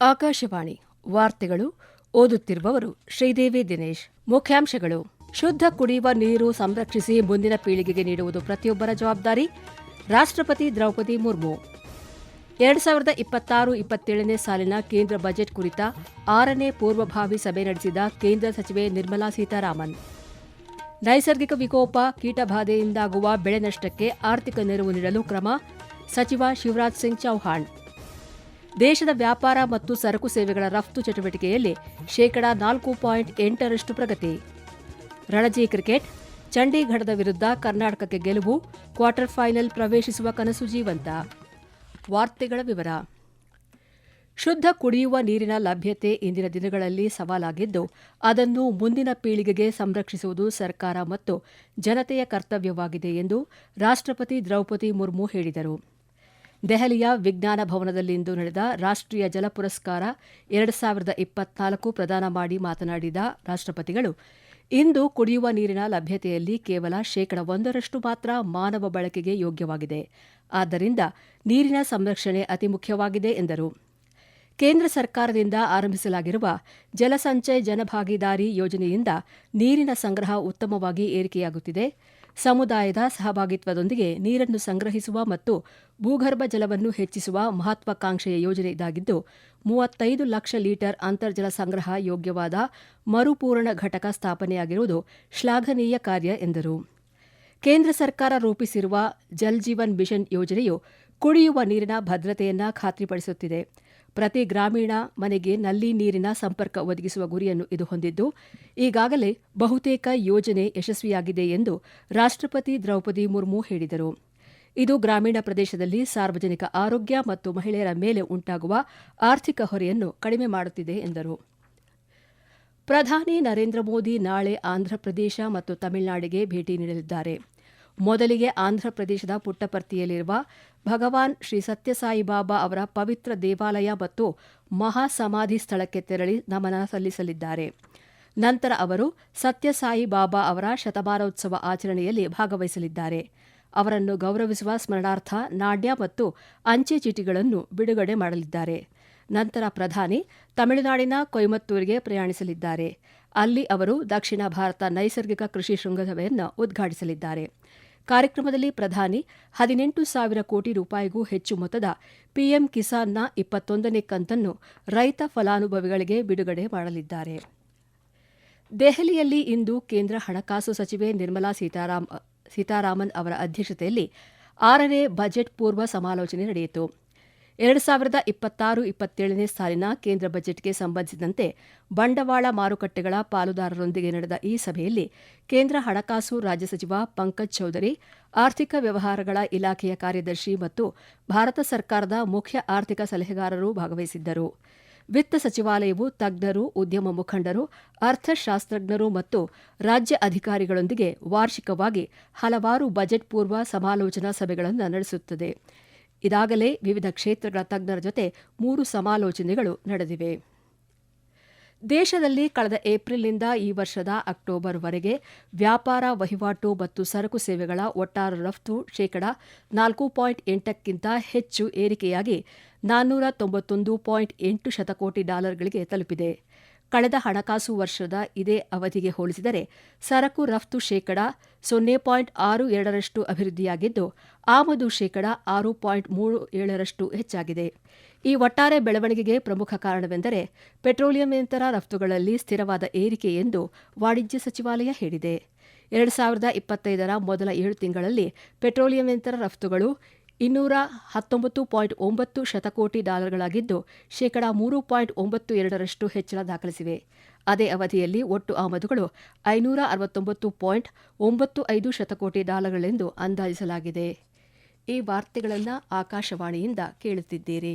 ಆಕಾಶವಾಣಿ ವಾರ್ತೆಗಳು ಓದುತ್ತಿರುವವರು ಶ್ರೀದೇವಿ ದಿನೇಶ್. ಮುಖ್ಯಾಂಶಗಳು. ಶುದ್ಧ ಕುಡಿಯುವ ನೀರು ಸಂರಕ್ಷಿಸಿ ಮುಂದಿನ ಪೀಳಿಗೆಗೆ ನೀಡುವುದು ಪ್ರತಿಯೊಬ್ಬರ ಜವಾಬ್ದಾರಿ. ರಾಷ್ಟ್ರಪತಿ ದ್ರೌಪದಿ ಮುರ್ಮು. ಎರಡು ಸಾವಿರದ ಇಪ್ಪತ್ತಾರು ಇಪ್ಪತ್ತೇಳನೇ ಸಾಲಿನ ಕೇಂದ್ರ ಬಜೆಟ್ ಕುರಿತ ಆರನೇ ಪೂರ್ವಭಾವಿ ಸಭೆ ನಡೆಸಿದ ಕೇಂದ್ರ ಸಚಿವೆ ನಿರ್ಮಲಾ ಸೀತಾರಾಮನ್. ನೈಸರ್ಗಿಕ ವಿಕೋಪ, ಕೀಟಬಾಧೆಯಿಂದಾಗುವ ಬೆಳೆ ನಷ್ಟಕ್ಕೆ ಆರ್ಥಿಕ ನೆರವು ನೀಡಲು ಕ್ರಮ, ಸಚಿವ ಶಿವರಾಜ್ ಸಿಂಗ್ ಚೌಹಾಣ್. ದೇಶದ ವ್ಯಾಪಾರ ಮತ್ತು ಸರಕು ಸೇವೆಗಳ ರಫ್ತು ಚಟುವಟಿಕೆಯಲ್ಲಿ ಶೇಕಡಾ ನಾಲ್ಕು ಪಾಯಿಂಟ್ ಎಂಟರಷ್ಟು ಪ್ರಗತಿ. ರಣಜಿ ಕ್ರಿಕೆಟ್ ಚಂಡೀಗಢದ ವಿರುದ್ಧ ಕರ್ನಾಟಕಕ್ಕೆ ಗೆಲುವು, ಕ್ವಾರ್ಟರ್ ಫೈನಲ್ ಪ್ರವೇಶಿಸುವ ಕನಸು ಜೀವಂತ. ವಾರ್ತೆಗಳ ವಿವರ. ಶುದ್ಧ ಕುಡಿಯುವ ನೀರಿನ ಲಭ್ಯತೆ ಇಂದಿನ ದಿನಗಳಲ್ಲಿ ಸವಾಲಾಗಿದ್ದು, ಅದನ್ನು ಮುಂದಿನ ಪೀಳಿಗೆಗೆ ಸಂರಕ್ಷಿಸುವುದು ಸರ್ಕಾರ ಮತ್ತು ಜನತೆಯ ಕರ್ತವ್ಯವಾಗಿದೆ ಎಂದು ರಾಷ್ಟ್ರಪತಿ ದ್ರೌಪದಿ ಮುರ್ಮು ಹೇಳಿದರು. ದೆಹಲಿಯ ವಿಜ್ಞಾನ ಭವನದಲ್ಲಿಂದು ನಡೆದ ರಾಷ್ಟ್ರೀಯ ಜಲ ಪುರಸ್ಕಾರ ಎರಡು ಸಾವಿರದ ಇಪ್ಪತ್ನಾಲ್ಕು ಪ್ರದಾನ ಮಾಡಿ ಮಾತನಾಡಿದ ರಾಷ್ಟ್ರಪತಿಗಳು, ಇಂದು ಕುಡಿಯುವ ನೀರಿನ ಲಭ್ಯತೆಯಲ್ಲಿ ಕೇವಲ ಶೇಕಡ ಒಂದರಷ್ಟು ಮಾತ್ರ ಮಾನವ ಬಳಕೆಗೆ ಯೋಗ್ಯವಾಗಿದೆ. ಆದ್ದರಿಂದ ನೀರಿನ ಸಂರಕ್ಷಣೆ ಅತಿ ಮುಖ್ಯವಾಗಿದೆ ಎಂದರು. ಕೇಂದ್ರ ಸರ್ಕಾರದಿಂದ ಆರಂಭಿಸಲಾಗಿರುವ ಜಲಸಂಚಯ್ ಜನಭಾಗಿದಾರಿ ಯೋಜನೆಯಿಂದ ನೀರಿನ ಸಂಗ್ರಹ ಉತ್ತಮವಾಗಿ ಏರಿಕೆಯಾಗುತ್ತಿದೆ. ಸಮುದಾಯದ ಸಹಭಾಗಿತ್ವದೊಂದಿಗೆ ನೀರನ್ನು ಸಂಗ್ರಹಿಸುವ ಮತ್ತು ಭೂಗರ್ಭ ಜಲವನ್ನು ಹೆಚ್ಚಿಸುವ ಮಹತ್ವಾಕಾಂಕ್ಷೆಯ ಯೋಜನೆ ಇದಾಗಿದ್ದು, ಮೂವತ್ತೈದು ಲಕ್ಷ ಲೀಟರ್ ಅಂತರ್ಜಲ ಸಂಗ್ರಹ ಯೋಗ್ಯವಾದ ಮರುಪೂರಣ ಘಟಕ ಸ್ಥಾಪನೆಯಾಗಿರುವುದು ಶ್ಲಾಘನೀಯ ಕಾರ್ಯ ಎಂದರು. ಕೇಂದ್ರ ಸರ್ಕಾರ ರೂಪಿಸಿರುವ ಜಲ್ ಜೀವನ್ ಮಿಷನ್ ಯೋಜನೆಯು ಕುಡಿಯುವ ನೀರಿನ ಭದ್ರತೆಯನ್ನ ಖಾತ್ರಿಪಡಿಸುತ್ತಿದೆ. ಪ್ರತಿ ಗ್ರಾಮೀಣ ಮನೆಗೆ ನಲ್ಲಿ ನೀರಿನ ಸಂಪರ್ಕ ಒದಗಿಸುವ ಗುರಿಯನ್ನು ಇದು ಹೊಂದಿದ್ದು, ಈಗಾಗಲೇ ಬಹುತೇಕ ಯೋಜನೆ ಯಶಸ್ವಿಯಾಗಿದೆ ಎಂದು ರಾಷ್ಟ್ರಪತಿ ದ್ರೌಪದಿ ಮುರ್ಮು ಹೇಳಿದರು. ಇದು ಗ್ರಾಮೀಣ ಪ್ರದೇಶದಲ್ಲಿ ಸಾರ್ವಜನಿಕ ಆರೋಗ್ಯ ಮತ್ತು ಮಹಿಳೆಯರ ಮೇಲೆ ಉಂಟಾಗುವ ಆರ್ಥಿಕ ಹೊರೆಯನ್ನು ಕಡಿಮೆ ಮಾಡುತ್ತಿದೆ ಎಂದರು. ಪ್ರಧಾನಿ ನರೇಂದ್ರ ಮೋದಿ ನಾಳೆ ಆಂಧ್ರಪ್ರದೇಶ ಮತ್ತು ತಮಿಳುನಾಡಿಗೆ ಭೇಟಿ ನೀಡಲಿದ್ದಾರೆ. ಮೊದಲಿಗೆ ಆಂಧ್ರಪ್ರದೇಶದ ಪುಟ್ಟಪರ್ತಿಯಲ್ಲಿರುವ ಭಗವಾನ್ ಶ್ರೀ ಸತ್ಯಸಾಯಿ ಬಾಬಾ ಅವರ ಪವಿತ್ರ ದೇವಾಲಯ ಮತ್ತು ಮಹಾಸಮಾಧಿ ಸ್ಥಳಕ್ಕೆ ತೆರಳಿ ನಮನ ಸಲ್ಲಿಸಲಿದ್ದಾರೆ. ನಂತರ ಅವರು ಸತ್ಯಸಾಯಿ ಬಾಬಾ ಅವರ ಶತಮಾನೋತ್ಸವ ಆಚರಣೆಯಲ್ಲಿ ಭಾಗವಹಿಸಲಿದ್ದಾರೆ. ಅವರನ್ನು ಗೌರವಿಸುವ ಸ್ಮರಣಾರ್ಥ ನಾಣ್ಯ ಮತ್ತು ಅಂಚೆ ಚೀಟಿಗಳನ್ನು ಬಿಡುಗಡೆ ಮಾಡಲಿದ್ದಾರೆ. ನಂತರ ಪ್ರಧಾನಿ ತಮಿಳುನಾಡಿನ ಕೊಯಮತ್ತೂರಿಗೆ ಪ್ರಯಾಣಿಸಲಿದ್ದಾರೆ. ಅಲ್ಲಿ ಅವರು ದಕ್ಷಿಣ ಭಾರತ ನೈಸರ್ಗಿಕ ಕೃಷಿ ಶೃಂಗಸಭೆಯನ್ನು ಉದ್ಘಾಟಿಸಲಿದ್ದಾರೆ. ಕಾರ್ಯಕ್ರಮದಲ್ಲಿ ಪ್ರಧಾನಿ ಹದಿನೆಂಟು ಸಾವಿರ ಕೋಟಿ ರೂಪಾಯಿಗೂ ಹೆಚ್ಚು ಮೊತ್ತದ ಪಿಎಂ ಕಿಸಾನ್ನ ಇಪ್ಪತ್ತೊಂದನೇ ಕಂತನ್ನು ರೈತ ಫಲಾನುಭವಿಗಳಿಗೆ ಬಿಡುಗಡೆ ಮಾಡಲಿದ್ದಾರೆ. ದೆಹಲಿಯಲ್ಲಿ ಇಂದು ಕೇಂದ್ರ ಹಣಕಾಸು ಸಚಿವೆ ನಿರ್ಮಲಾ ಸೀತಾರಾಮ್, ಸೀತಾರಾಮನ್ ಅವರ ಅಧ್ಯಕ್ಷತೆಯಲ್ಲಿ ಆರನೇ ಬಜೆಟ್ ಪೂರ್ವ ಸಮಾಲೋಚನೆ ನಡೆಯಿತು. ಎರಡು ಸಾವಿರದ ಇಪ್ಪತ್ತಾರು ಇಪ್ಪತ್ತೇಳನೇ ಸಾಲಿನ ಕೇಂದ್ರ ಬಜೆಟ್ಗೆ ಸಂಬಂಧಿಸಿದಂತೆ ಬಂಡವಾಳ ಮಾರುಕಟ್ಟೆಗಳ ಪಾಲುದಾರರೊಂದಿಗೆ ನಡೆದ ಈ ಸಭೆಯಲ್ಲಿ ಕೇಂದ್ರ ಹಣಕಾಸು ರಾಜ್ಯ ಸಚಿವ ಪಂಕಜ್ ಚೌಧರಿ, ಆರ್ಥಿಕ ವ್ಯವಹಾರಗಳ ಇಲಾಖೆಯ ಕಾರ್ಯದರ್ಶಿ ಮತ್ತು ಭಾರತ ಸರ್ಕಾರದ ಮುಖ್ಯ ಆರ್ಥಿಕ ಸಲಹೆಗಾರರು ಭಾಗವಹಿಸಿದ್ದರು. ವಿತ್ತ ಸಚಿವಾಲಯವು ತಜ್ಞರು, ಉದ್ಯಮ ಮುಖಂಡರು, ಅರ್ಥಶಾಸ್ತ್ರಜ್ಞರು ಮತ್ತು ರಾಜ್ಯ ಅಧಿಕಾರಿಗಳೊಂದಿಗೆ ವಾರ್ಷಿಕವಾಗಿ ಹಲವಾರು ಬಜೆಟ್ ಪೂರ್ವ ಸಮಾಲೋಚನಾ ಸಭೆಗಳನ್ನು ನಡೆಸುತ್ತದೆ. ಇದಾಗಲೇ ವಿವಿಧ ಕ್ಷೇತ್ರಗಳ ತಜ್ಞರ ಜೊತೆ ಮೂರು ಸಮಾಲೋಚನೆಗಳು ನಡೆದಿವೆ. ದೇಶದಲ್ಲಿ ಕಳೆದ ಏಪ್ರಿಲ್ನಿಂದ ಈ ವರ್ಷದ ಅಕ್ಟೋಬರ್ವರೆಗೆ ವ್ಯಾಪಾರ ವಹಿವಾಟು ಮತ್ತು ಸರಕು ಸೇವೆಗಳ ಒಟ್ಟಾರೆ ರಫ್ತು ಶೇಕಡಾ ನಾಲ್ಕು ಪಾಯಿಂಟ್ ಎಂಟಕ್ಕಿಂತ ಹೆಚ್ಚು ಏರಿಕೆಯಾಗಿ ನಾನ್ನೂರ ತೊಂಬತ್ತೊಂದು ಪಾಯಿಂಟ್ ಎಂಟು ಶತಕೋಟಿ ಡಾಲರ್ಗಳಿಗೆ ತಲುಪಿದೆ. ಕಳೆದ ಹಣಕಾಸು ವರ್ಷದ ಇದೇ ಅವಧಿಗೆ ಹೋಲಿಸಿದರೆ ಸರಕು ರಫ್ತು ಶೇಕಡ ಸೊನ್ನೆ ಪಾಯಿಂಟ್ ಆರು ಎರಡರಷ್ಟು ಅಭಿವೃದ್ಧಿಯಾಗಿದ್ದು, ಆಮದು ಶೇಕಡ ಆರು ಪಾಯಿಂಟ್ ಮೂರು ಏಳರಷ್ಟು ಹೆಚ್ಚಾಗಿದೆ. ಈ ಒಟ್ಟಾರೆ ಬೆಳವಣಿಗೆಗೆ ಪ್ರಮುಖ ಕಾರಣವೆಂದರೆ ಪೆಟ್ರೋಲಿಯಂತರ ರಫ್ತುಗಳಲ್ಲಿ ಸ್ಥಿರವಾದ ಏರಿಕೆ ಎಂದು ವಾಣಿಜ್ಯ ಸಚಿವಾಲಯ ಹೇಳಿದೆ. ಎರಡು ಸಾವಿರದ ಇಪ್ಪತ್ತೈದರ ಮೊದಲ ಏಳು ತಿಂಗಳಲ್ಲಿ ಪೆಟ್ರೋಲಿಯಂತರ ರಫ್ತುಗಳು ಇನ್ನೂರ ಹತ್ತೊಂಬತ್ತು ಪಾಯಿಂಟ್ ಒಂಬತ್ತು ಶತಕೋಟಿ ಡಾಲರ್ಗಳಾಗಿದ್ದು ಶೇಕಡಾ ಮೂರು ಪಾಯಿಂಟ್ ಒಂಬತ್ತು ಎರಡರಷ್ಟು ಹೆಚ್ಚಳ ದಾಖಲಿಸಿವೆ. ಅದೇ ಅವಧಿಯಲ್ಲಿ ಒಟ್ಟು ಆಮದುಗಳು ಐನೂರ ಅರವತ್ತೊಂಬತ್ತು ಪಾಯಿಂಟ್ ಒಂಬತ್ತು ಐದು ಶತಕೋಟಿ ಡಾಲರ್ಗಳೆಂದು ಅಂದಾಜಿಸಲಾಗಿದೆ. ಈ ವಾರ್ತೆಗಳನ್ನು ಆಕಾಶವಾಣಿಯಿಂದ ಕೇಳುತ್ತಿದ್ದೀರಿ.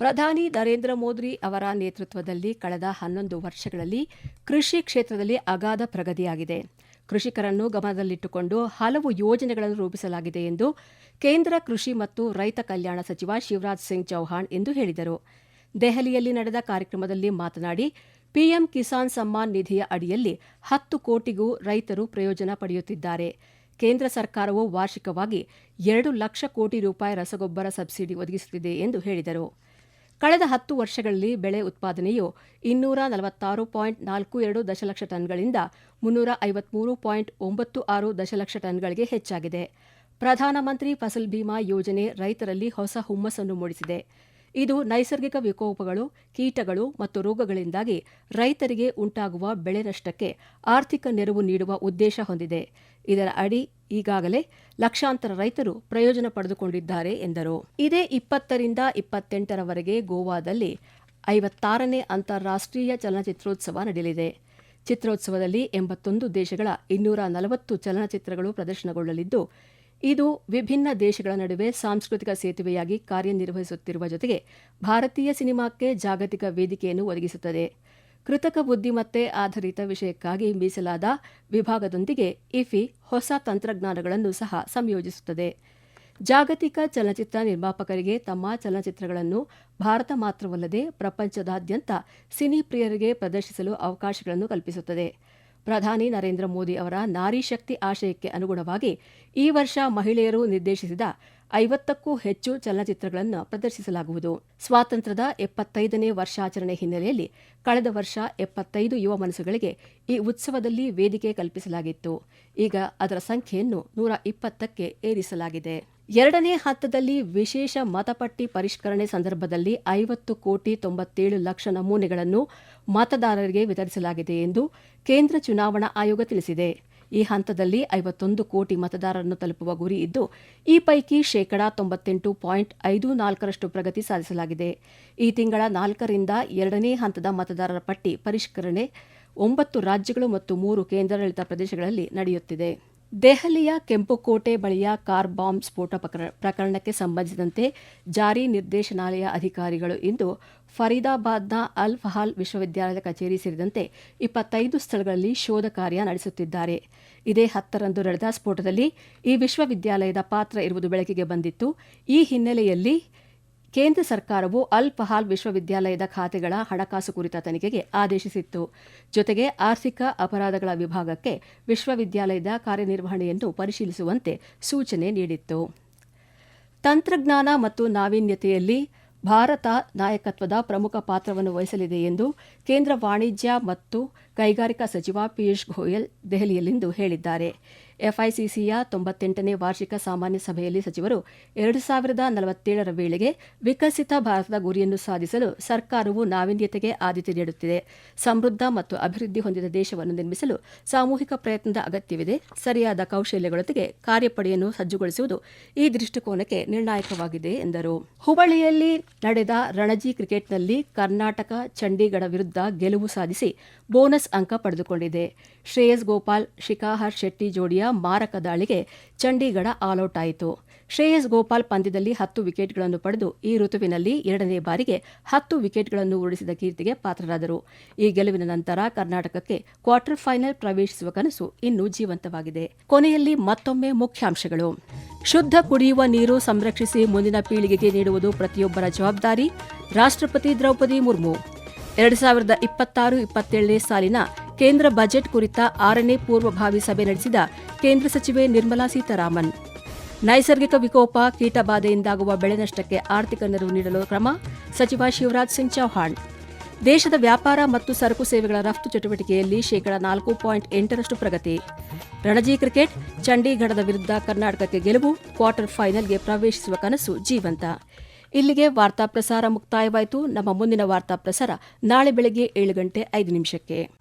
ಪ್ರಧಾನಿ ನರೇಂದ್ರ ಮೋದಿ ಅವರ ನೇತೃತ್ವದಲ್ಲಿ ಕಳೆದ ಹನ್ನೊಂದು ವರ್ಷಗಳಲ್ಲಿ ಕೃಷಿ ಕ್ಷೇತ್ರದಲ್ಲಿ ಅಗಾಧ ಪ್ರಗತಿಯಾಗಿದೆ. ಕೃಷಿಕರನ್ನು ಗಮನದಲ್ಲಿಟ್ಟುಕೊಂಡು ಹಲವು ಯೋಜನೆಗಳನ್ನು ರೂಪಿಸಲಾಗಿದೆ ಎಂದು ಕೇಂದ್ರ ಕೃಷಿ ಮತ್ತು ರೈತ ಕಲ್ಯಾಣ ಸಚಿವ ಶಿವರಾಜ್ ಸಿಂಗ್ ಚೌಹಾಣ್ ಎಂದು ಹೇಳಿದರು. ದೆಹಲಿಯಲ್ಲಿ ನಡೆದ ಕಾರ್ಯಕ್ರಮದಲ್ಲಿ ಮಾತನಾಡಿ, ಪಿಎಂ ಕಿಸಾನ್ ಸಮ್ಮಾನ್ ನಿಧಿಯ ಅಡಿಯಲ್ಲಿ ಹತ್ತು ಕೋಟಿಗೂ ರೈತರು ಪ್ರಯೋಜನ ಪಡೆಯುತ್ತಿದ್ದಾರೆ. ಕೇಂದ್ರ ಸರ್ಕಾರವು ವಾರ್ಷಿಕವಾಗಿ ಎರಡು ಲಕ್ಷ ಕೋಟಿ ರೂಪಾಯಿ ರಸಗೊಬ್ಬರ ಸಬ್ಸಿಡಿ ಒದಗಿಸುತ್ತಿದೆ ಎಂದು ಹೇಳಿದರು. ಕಳೆದ ಹತ್ತು ವರ್ಷಗಳಲ್ಲಿ ಬೆಳೆ ಉತ್ಪಾದನೆಯು ಇನ್ನೂರ ನಲವತ್ತಾರು ಪಾಯಿಂಟ್ ನಾಲ್ಕು ಎರಡು ದಶಲಕ್ಷ ಟನ್ಗಳಿಂದ ಮುನ್ನೂರ ಐವತ್ಮೂರು ಪಾಯಿಂಟ್ ಒಂಬತ್ತು ಆರು ದಶಲಕ್ಷ ಟನ್ಗಳಿಗೆ ಹೆಚ್ಚಾಗಿದೆ. ಪ್ರಧಾನಮಂತ್ರಿ ಫಸಲ್ ಬಿಮಾ ಯೋಜನೆ ರೈತರಲ್ಲಿ ಹೊಸ ಹುಮ್ಮಸ್ಸನ್ನು ಮೂಡಿಸಿದೆ. ಇದು ನೈಸರ್ಗಿಕ ವಿಕೋಪಗಳು, ಕೀಟಗಳು ಮತ್ತು ರೋಗಗಳಿಂದಾಗಿ ರೈತರಿಗೆ ಉಂಟಾಗುವ ಬೆಳೆ ನಷ್ಟಕ್ಕೆ ಆರ್ಥಿಕ ನೆರವು ನೀಡುವ ಉದ್ದೇಶ ಹೊಂದಿದೆ. ಇದರ ಅಡಿ ಈಗಾಗಲೇ ಲಕ್ಷಾಂತರ ರೈತರು ಪ್ರಯೋಜನ ಪಡೆದುಕೊಂಡಿದ್ದಾರೆ ಎಂದರು. ಇದೇ ಇಪ್ಪತ್ತರಿಂದ ಇಪ್ಪತ್ತೆಂಟರವರೆಗೆ ಗೋವಾದಲ್ಲಿ ಐವತ್ತಾರನೇ ಅಂತಾರಾಷ್ಟ್ರೀಯ ಚಲನಚಿತ್ರೋತ್ಸವ ನಡೆಯಲಿದೆ. ಚಿತ್ರೋತ್ಸವದಲ್ಲಿ ಎಂಬತ್ತೊಂದು ದೇಶಗಳ ಇನ್ನೂರ ನಲವತ್ತು ಚಲನಚಿತ್ರಗಳು ಪ್ರದರ್ಶನಗೊಳ್ಳಲಿದ್ದು, ಇದು ವಿಭಿನ್ನ ದೇಶಗಳ ನಡುವೆ ಸಾಂಸ್ಕೃತಿಕ ಸೇತುವೆಯಾಗಿ ಕಾರ್ಯನಿರ್ವಹಿಸುತ್ತಿರುವ ಜೊತೆಗೆ ಭಾರತೀಯ ಸಿನಿಮಾಕ್ಕೆ ಜಾಗತಿಕ ವೇದಿಕೆಯನ್ನು ಒದಗಿಸುತ್ತದೆ. ಕೃತಕ ಬುದ್ಧಿಮತ್ತೆ ಆಧಾರಿತ ವಿಷಯಕ್ಕಾಗಿ ಮೀಸಲಾದ ವಿಭಾಗದೊಂದಿಗೆ ಇಫಿ ಹೊಸ ತಂತ್ರಜ್ಞಾನಗಳನ್ನು ಸಹ ಸಂಯೋಜಿಸುತ್ತದೆ. ಜಾಗತಿಕ ಚಲನಚಿತ್ರ ನಿರ್ಮಾಪಕರಿಗೆ ತಮ್ಮ ಚಲನಚಿತ್ರಗಳನ್ನು ಭಾರತ ಮಾತ್ರವಲ್ಲದೆ ಪ್ರಪಂಚದಾದ್ಯಂತ ಸಿನಿ ಪ್ರಿಯರಿಗೆ ಪ್ರದರ್ಶಿಸಲು ಅವಕಾಶಗಳನ್ನು ಕಲ್ಪಿಸುತ್ತದೆ. ಪ್ರಧಾನಿ ನರೇಂದ್ರ ಮೋದಿ ಅವರ ನಾರಿ ಶಕ್ತಿ ಆಶಯಕ್ಕೆ ಅನುಗುಣವಾಗಿ ಈ ವರ್ಷ ಮಹಿಳೆಯರು ನಿರ್ದೇಶಿಸಿದ ಐವತ್ತಕ್ಕೂ ಹೆಚ್ಚು ಚಲನಚಿತ್ರಗಳನ್ನು ಪ್ರದರ್ಶಿಸಲಾಗುವುದು. ಸ್ವಾತಂತ್ರ್ಯದ ಎಪ್ಪತ್ತೈದನೇ ವರ್ಷಾಚರಣೆ ಹಿನ್ನೆಲೆಯಲ್ಲಿ ಕಳೆದ ವರ್ಷ ಎಪ್ಪತ್ತೈದು ಯುವ ಮನಸ್ಸುಗಳಿಗೆ ಈ ಉತ್ಸವದಲ್ಲಿ ವೇದಿಕೆ ಕಲ್ಪಿಸಲಾಗಿತ್ತು. ಈಗ ಅದರ ಸಂಖ್ಯೆಯನ್ನು ನೂರ ಇಪ್ಪತ್ತಕ್ಕೆ ಏರಿಸಲಾಗಿದೆ. ಎರಡನೇ ಹಂತದಲ್ಲಿ ವಿಶೇಷ ಮತಪಟ್ಟಿ ಪರಿಷ್ಕರಣೆ ಸಂದರ್ಭದಲ್ಲಿ ಐವತ್ತು ಕೋಟಿ ತೊಂಬತ್ತೇಳು ಲಕ್ಷ ನಮೂನೆಗಳನ್ನು ಮತದಾರರಿಗೆ ವಿತರಿಸಲಾಗಿದೆ ಎಂದು ಕೇಂದ್ರ ಚುನಾವಣಾ ಆಯೋಗ ತಿಳಿಸಿದೆ. ಈ ಹಂತದಲ್ಲಿ ಐವತ್ತೊಂದು ಕೋಟಿ ಮತದಾರರನ್ನು ತಲುಪುವ ಗುರಿ ಇದ್ದು, ಈ ಪೈಕಿ ಶೇಕಡಾ ತೊಂಬತ್ತೆಂಟು ಪಾಯಿಂಟ್ ಐದು ನಾಲ್ಕರಷ್ಟು ಪ್ರಗತಿ ಸಾಧಿಸಲಾಗಿದೆ. ಈ ತಿಂಗಳ ನಾಲ್ಕರಿಂದ ಎರಡನೇ ಹಂತದ ಮತದಾರರ ಪಟ್ಟಿ ಪರಿಷ್ಕರಣೆ ಒಂಬತ್ತು ರಾಜ್ಯಗಳು ಮತ್ತು ಮೂರು ಕೇಂದ್ರಾಡಳಿತ ಪ್ರದೇಶಗಳಲ್ಲಿ ನಡೆಯುತ್ತಿದೆ. ದೆಹಲಿಯ ಕೆಂಪುಕೋಟೆ ಬಳಿಯ ಕಾರ್ ಬಾಂಬ್ ಸ್ಫೋಟ ಪ್ರಕರಣಕ್ಕೆ ಸಂಬಂಧಿಸಿದಂತೆ ಜಾರಿ ನಿರ್ದೇಶನಾಲಯ ಅಧಿಕಾರಿಗಳು ಇಂದು ಫರೀದಾಬಾದ್ನ ಅಲ್ ಫಹಾಲ್ ವಿಶ್ವವಿದ್ಯಾಲಯದ ಕಚೇರಿ ಸೇರಿದಂತೆ ಇಪ್ಪತ್ತೈದು ಸ್ಥಳಗಳಲ್ಲಿ ಶೋಧ ಕಾರ್ಯ ನಡೆಸುತ್ತಿದ್ದಾರೆ. ಇದೇ ಹತ್ತರಂದು ನಡೆದ ಸ್ಫೋಟದಲ್ಲಿ ಈ ವಿಶ್ವವಿದ್ಯಾಲಯದ ಪಾತ್ರ ಇರುವುದು ಬೆಳಕಿಗೆ ಬಂದಿತ್ತು. ಈ ಹಿನ್ನೆಲೆಯಲ್ಲಿ ಕೇಂದ್ರ ಸರ್ಕಾರವು ಅಲ್ ಪಹಾಲ್ ವಿಶ್ವವಿದ್ಯಾಲಯದ ಖಾತೆಗಳ ಹಣಕಾಸು ಕುರಿತ ತನಿಖೆಗೆ ಆದೇಶಿಸಿತ್ತು. ಜೊತೆಗೆ ಆರ್ಥಿಕ ಅಪರಾಧಗಳ ವಿಭಾಗಕ್ಕೆ ವಿಶ್ವವಿದ್ಯಾಲಯದ ಕಾರ್ಯನಿರ್ವಹಣೆಯನ್ನು ಪರಿಶೀಲಿಸುವಂತೆ ಸೂಚನೆ ನೀಡಿತ್ತು. ತಂತ್ರಜ್ಞಾನ ಮತ್ತು ನಾವೀನ್ಯತೆಯಲ್ಲಿ ಭಾರತ ನಾಯಕತ್ವದ ಪ್ರಮುಖ ಪಾತ್ರವನ್ನು ವಹಿಸಲಿದೆ ಎಂದು ಕೇಂದ್ರ ವಾಣಿಜ್ಯ ಮತ್ತು ಕೈಗಾರಿಕಾ ಸಚಿವ ಪಿಯೂಷ್ ಗೋಯಲ್ ದೆಹಲಿಯಲ್ಲಿಂದು ಹೇಳಿದ್ದಾರೆ. ಎಫ್ಐಸಿಸಿಯ ತೊಂಬತ್ತೆಂಟನೇ ವಾರ್ಷಿಕ ಸಾಮಾನ್ಯ ಸಭೆಯಲ್ಲಿ ಸಚಿವರು ಎರಡು ಸಾವಿರದ ನಲವತ್ತೇಳರ ವೇಳೆಗೆ ವಿಕಸಿತ ಭಾರತದ ಗುರಿಯನ್ನು ಸಾಧಿಸಲು ಸರ್ಕಾರವು ನಾವೀನ್ಯತೆಗೆ ಆದ್ಯತೆ ನೀಡುತ್ತಿದೆ. ಸಮೃದ್ಧ ಮತ್ತು ಅಭಿವೃದ್ಧಿ ಹೊಂದಿದ ದೇಶವನ್ನು ನಿರ್ಮಿಸಲು ಸಾಮೂಹಿಕ ಪ್ರಯತ್ನದ ಅಗತ್ಯವಿದೆ. ಸರಿಯಾದ ಕೌಶಲ್ಯಗಳೊಂದಿಗೆ ಕಾರ್ಯಪಡೆಯನ್ನು ಸಜ್ಜುಗೊಳಿಸುವುದು ಈ ದೃಷ್ಟಿಕೋನಕ್ಕೆ ನಿರ್ಣಾಯಕವಾಗಿದೆ ಎಂದರು. ಹುಬ್ಬಳ್ಳಿಯಲ್ಲಿ ನಡೆದ ರಣಜಿ ಕ್ರಿಕೆಟ್ನಲ್ಲಿ ಕರ್ನಾಟಕ ಚಂಡೀಗಢ ವಿರುದ್ಧ ಗೆಲುವು ಸಾಧಿಸಿ ಬೋನಸ್ ಅಂಕ ಪಡೆದುಕೊಂಡಿದೆ. ಶ್ರೇಯಸ್ ಗೋಪಾಲ್, ಶಿಖಾಹರ್ ಶೆಟ್ಟಿ ಜೋಡಿಯ ಮಾರಕ ದಾಳಿಗೆ ಚಂಡೀಗಢ ಆಲೌಟ್ ಆಯಿತು ಶ್ರೇಯಸ್ ಗೋಪಾಲ್ ಪಂದ್ಯದಲ್ಲಿ ಹತ್ತು ವಿಕೆಟ್ಗಳನ್ನು ಪಡೆದು ಈ ಋತುವಿನಲ್ಲಿ ಎರಡನೇ ಬಾರಿಗೆ ಹತ್ತು ವಿಕೆಟ್ಗಳನ್ನು ಉರುಳಿಸಿದ ಕೀರ್ತಿಗೆ ಪಾತ್ರರಾದರು. ಈ ಗೆಲುವಿನ ನಂತರ ಕರ್ನಾಟಕಕ್ಕೆ ಕ್ವಾರ್ಟರ್ ಫೈನಲ್ ಪ್ರವೇಶಿಸುವ ಕನಸು ಇನ್ನೂ ಜೀವಂತವಾಗಿದೆ. ಕೊನೆಯಲ್ಲಿ ಮತ್ತೊಮ್ಮೆ ಮುಖ್ಯಾಂಶಗಳು. ಶುದ್ಧ ಕುಡಿಯುವ ನೀರು ಸಂರಕ್ಷಿಸಿ ಮುಂದಿನ ಪೀಳಿಗೆಗೆ ನೀಡುವುದು ಪ್ರತಿಯೊಬ್ಬರ ಜವಾಬ್ದಾರಿ. ರಾಷ್ಟ್ರಪತಿ ದ್ರೌಪದಿ ಮುರ್ಮು. ಎರಡು ಸಾವಿರದ ಇಪ್ಪತ್ತಾರು, ಇಪ್ಪತ್ತೇಳನೇ ಸಾಲಿನ ಕೇಂದ್ರ ಬಜೆಟ್ ಕುರಿತ ಆರನೇ ಪೂರ್ವಭಾವಿ ಸಭೆ ನಡೆಸಿದ ಕೇಂದ್ರ ಸಚಿವೆ ನಿರ್ಮಲಾ ಸೀತಾರಾಮನ್. ನೈಸರ್ಗಿಕ ವಿಕೋಪ, ಕೀಟಬಾಧೆಯಿಂದಾಗುವ ಬೆಳೆ ನಷ್ಟಕ್ಕೆ ಆರ್ಥಿಕ ನೆರವು ನೀಡಲು ಕ್ರಮ, ಸಚಿವ ಶಿವರಾಜ್ ಸಿಂಗ್ ಚೌಹಾಣ್. ದೇಶದ ವ್ಯಾಪಾರ ಮತ್ತು ಸರಕು ಸೇವೆಗಳ ರಫ್ತು ಚಟುವಟಿಕೆಯಲ್ಲಿ ಶೇಕಡಾ ನಾಲ್ಕು ಪಾಯಿಂಟ್ ಎಂಟರಷ್ಟು ಪ್ರಗತಿ. ರಣಜಿ ಕ್ರಿಕೆಟ್, ಚಂಡೀಗಢದ ವಿರುದ್ಧ ಕರ್ನಾಟಕಕ್ಕೆ ಗೆಲುವು, ಕ್ವಾರ್ಟರ್ ಫೈನಲ್ಗೆ ಪ್ರವೇಶಿಸುವ ಕನಸು ಜೀವಂತ. ಇಲ್ಲಿಗೆ ವಾರ್ತಾ ಪ್ರಸಾರ ಮುಕ್ತಾಯವಾಯಿತು. ನಮ್ಮ ಮುಂದಿನ ವಾರ್ತಾ ಪ್ರಸಾರ ನಾಳೆ ಬೆಳಗ್ಗೆ ಏಳು ಗಂಟೆ ಐದು ನಿಮಿಷಕ್ಕೆ.